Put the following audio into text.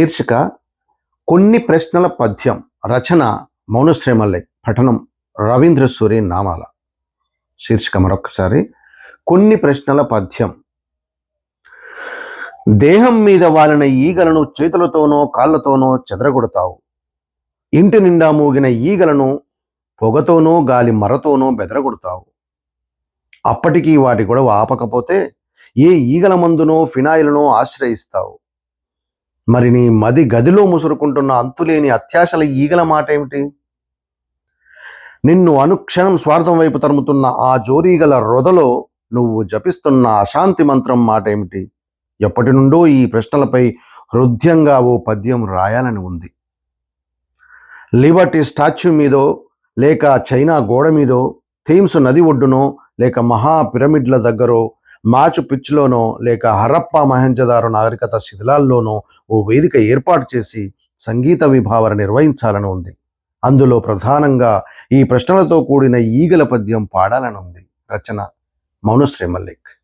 శీర్షిక కొన్ని ప్రశ్నల పద్యం రచన మౌనశ్రీ పఠనం రవీంద్ర సూరి నామాల. శీర్షిక మరొకసారి కొన్ని ప్రశ్నల పద్యం. దేహం మీద వాలిన ఈగలను చేతులతోనో కాళ్ళతోనో చెదరగొడతావు. ఇంటి నిండా మూగిన ఈగలను పొగతోనో గాలి మరతోనో బెదరగొడతావు. అప్పటికీ వాటి గొడవ ఆపకపోతే ఏ ఈగల మందునో ఫినాయిల్నో ఆశ్రయిస్తావు. మరి నీ మది గదిలో ముసురుకుంటున్న అంతులేని అత్యాశల ఈగల మాట ఏమిటి నిన్ను అనుక్షణం స్వార్థం వైపు తరుముతున్న ఆ జోరీగల రొదలో నువ్వు జపిస్తున్న అశాంతి మంత్రం మాట ఏమిటి ఎప్పటి నుండో ఈ ప్రశ్నలపై హృదయంగా ఓ పద్యం రాయాలని ఉంది. లిబర్టీ స్టాచ్యూ మీదో లేక చైనా గోడ మీదో థీమ్స్ నది ఒడ్డునో లేక మహా పిరమిడ్ల దగ్గరో మాచు పిచ్లోనో లేక హరప్ప మహంజదారు నాగరికత శిథిలాల్లోనో ఓ వేదిక ఏర్పాటు చేసి సంగీత విభావన నిర్వహించాలని ఉంది. అందులో ప్రధానంగా ఈ ప్రశ్నలతో కూడిన ఈగల పద్యం పాడాలని ఉంది. రచన మౌనశ్రీ మల్లిక్.